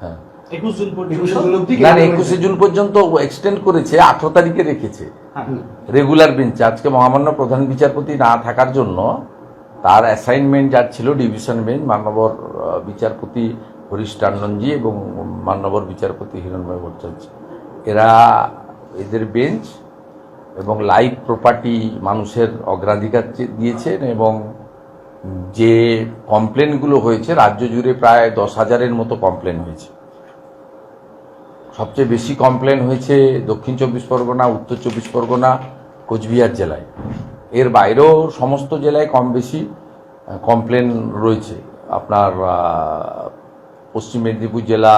হ্যাঁ। একুশ জুন পর্যন্ত এক্সটেন্ড করেছে আঠারো তারিখে রেখেছে। হ্যাঁ। রেগুলার বেঞ্চে আজকে মহামান্য প্রধান বিচারপতি না থাকার জন্য তার অ্যাসাইনমেন্ট যার ছিল ডিভিশন বেঞ্চ মান্যবর আহ, বিচারপতি হরিশ টান্ডনজি এবং মান্যবর বিচারপতি হিরণময় ভট্টাচার্য। এরা এদের বেঞ্চ এবং লাইফ প্রপার্টি মানুষের অগ্রাধিকার দিয়েছেন এবং যে কমপ্লেনগুলো হয়েছে, রাজ্য জুড়ে প্রায় দশ হাজারের মতো কমপ্লেন হয়েছে। সবচেয়ে বেশি কমপ্লেন হয়েছে দক্ষিণ চব্বিশ পরগনা, উত্তর চব্বিশ পরগনা, কোচবিহার জেলায়। এর বাইরেও সমস্ত জেলায় কম বেশি কমপ্লেন রয়েছে। আপনার পশ্চিম মেদিনীপুর জেলা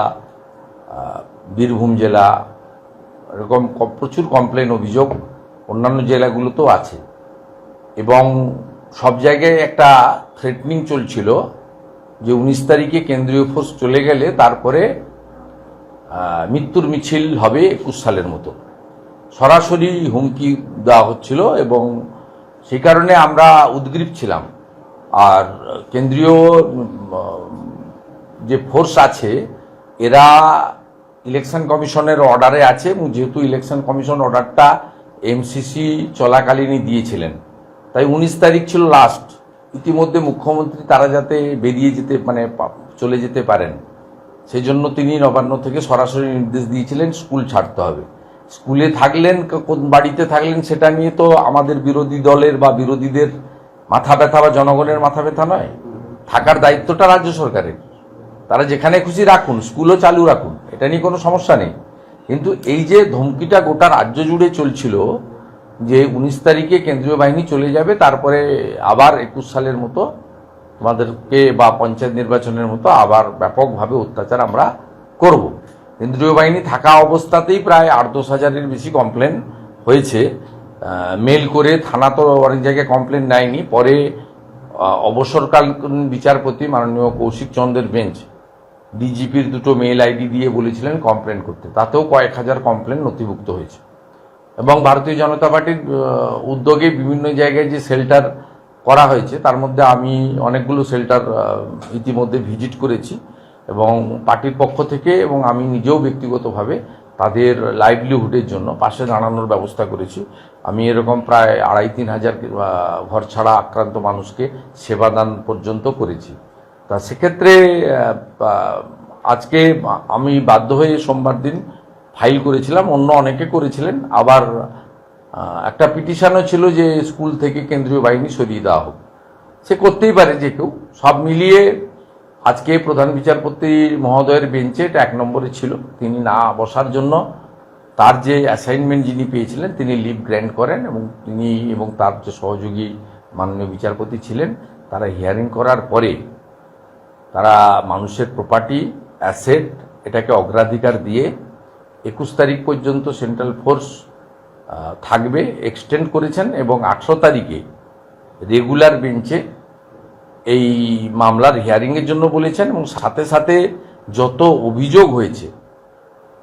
বীরভূম জেলা, এরকম প্রচুর কমপ্লেন, অভিযোগ অন্যান্য জেলাগুলোতেও আছে। এবং সব জায়গায় একটা থ্রেটনিং চলছিল যে উনিশ তারিখে কেন্দ্রীয় ফোর্স চলে গেলে তারপরে মৃত্যুর মিছিল হবে একুশ সালের মতো। সরাসরি হুমকি দেওয়া হচ্ছিল এবং সেই কারণে আমরা উদ্গ্রীব ছিলাম। আর কেন্দ্রীয় যে ফোর্স আছে, এরা ইলেকশন কমিশনের অর্ডারে আছে এবং যেহেতু ইলেকশন কমিশন অর্ডারটা এমসিসি চলাকালীনই দিয়েছিলেন। তাই উনিশ তারিখ ছিল লাস্ট ইতিমধ্যে মুখ্যমন্ত্রী তারা যাতে বেরিয়ে যেতে মানে চলে যেতে পারেন সেই জন্য তিনি নবান্ন থেকে সরাসরি নির্দেশ দিয়েছিলেন, স্কুল ছাড়তে হবে। স্কুলে থাকলেন কোন বাড়িতে থাকলেন সেটা নিয়ে তো আমাদের বিরোধী দলের বা বিরোধীদের মাথা ব্যথা বা জনগণের মাথা ব্যথা নয়। থাকার দায়িত্বটা রাজ্য সরকারের। তারা যেখানে খুশি রাখুন, স্কুলও চালু রাখুন, এটা নিয়ে কোনো সমস্যা নেই। কিন্তু এই যে ধমকিটা গোটা রাজ্য জুড়ে চলছিল যে উনিশ তারিখে কেন্দ্রীয় বাহিনী চলে যাবে, তারপরে আবার একুশ সালের মতো তোমাদেরকে বা পঞ্চায়েত নির্বাচনের মতো আবার ব্যাপকভাবে অত্যাচার আমরা করব। কেন্দ্রীয় বাহিনী থাকা অবস্থাতেই প্রায় আট দশ হাজারের বেশি কমপ্লেন হয়েছে। মেল করে থানা তো অনেক জায়গায় কমপ্লেন নেয়নি পরে অবসরকালীন বিচারপতি মাননীয় কৌশিক চন্দ্রের বেঞ্চ ডিজিপির দুটো মেল আইডি দিয়ে বলেছিলেন কমপ্লেন করতে। তাতেও কয়েক হাজার কমপ্লেন নথিভুক্ত হয়েছে। এবং ভারতীয় জনতা পার্টির উদ্যোগে বিভিন্ন জায়গায় যে শেল্টার করা হয়েছে, তার মধ্যে আমি অনেকগুলো শেল্টার ইতিমধ্যে ভিজিট করেছি এবং পার্টির পক্ষ থেকে এবং আমি নিজেও ব্যক্তিগতভাবে তাদের লাইভলিহুডের জন্য পাশে দাঁড়ানোর ব্যবস্থা করেছি। আমি এরকম প্রায় আড়াই তিন হাজার ঘর ছাড়া আক্রান্ত মানুষকে সেবাদান পর্যন্ত করেছি। তা সেক্ষেত্রে আজকে আমি বাধ্য হয়ে সোমবার দিন ফাইল করেছিলাম, অন্য অনেকে করেছিলেন। আবার একটা পিটিশনও ছিল যে স্কুল থেকে কেন্দ্রীয় বাহিনী সরিয়ে দেওয়া হোক। সে করতেই পারে যে কেউ। সব মিলিয়ে আজকে প্রধান বিচারপতি মহোদয়ের বেঞ্চে এটা এক নম্বরে ছিল। তিনি না বসার জন্য তার যে অ্যাসাইনমেন্ট যিনি পেয়েছিলেন, তিনি লিভ গ্র্যান্ট করেন এবং তিনি এবং তার যে সহযোগী মাননীয় বিচারপতি ছিলেন, তারা হিয়ারিং করার পরে তারা মানুষের প্রপার্টি অ্যাসেট এটাকে অগ্রাধিকার দিয়ে একুশ তারিখ পর্যন্ত সেন্ট্রাল ফোর্স থাকবে এক্সটেন্ড করেছেন এবং আঠেরো তারিখে রেগুলার বেঞ্চে এই মামলার হিয়ারিংয়ের জন্য বলেছেন এবং সাথে সাথে যত অভিযোগ হয়েছে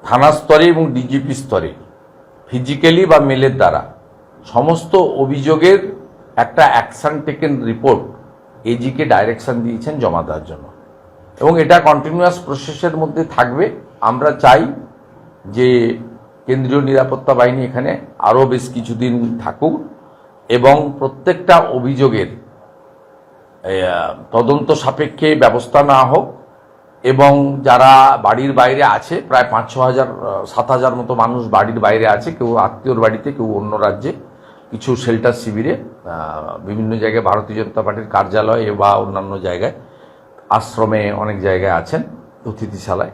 থানা স্তরে এবং ডিজিপি স্তরে ফিজিক্যালি বা মেলের দ্বারা, সমস্ত অভিযোগের একটা অ্যাকশন টেকেন রিপোর্ট এজিকে ডাইরেকশন দিয়েছেন জমা দেওয়ার জন্য। এবং এটা কন্টিনিউয়াস প্রসেসের মধ্যে থাকবে। আমরা চাই যে কেন্দ্রীয় নিরাপত্তা বাহিনী এখানে আরও বেশ কিছুদিন থাকুক এবং প্রত্যেকটা অভিযোগের তদন্ত সাপেক্ষে ব্যবস্থা না হোক এবং যারা বাড়ির বাইরে আছে, প্রায় পাঁচ, ছ হাজার সাত হাজার মতো মানুষ বাড়ির বাইরে আছে, কেউ আত্মীয়র বাড়িতে, কেউ অন্য রাজ্যে, কিছু শেল্টার শিবিরে বিভিন্ন জায়গায় ভারতীয় জনতা পার্টির কার্যালয়ে বা অন্যান্য জায়গায়, আশ্রমে অনেক জায়গায় আছেন, অতিথিশালায়।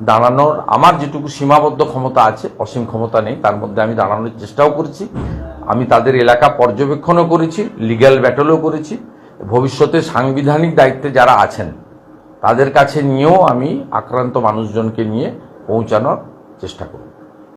দাঁড়ানোর, আমার যেটুকু সীমাবদ্ধ ক্ষমতা আছে, অসীম ক্ষমতা নেই, তার মধ্যে আমি দাঁড়ানোর চেষ্টাও করেছি। আমি তাদের এলাকা পর্যবেক্ষণও করেছি লিগ্যাল ব্যাটলও করেছি। ভবিষ্যতে সাংবিধানিক দায়িত্বে যারা আছেন, তাদের কাছে নিয়েও আমি আক্রান্ত মানুষজনকে নিয়ে পৌঁছানোর চেষ্টা করব।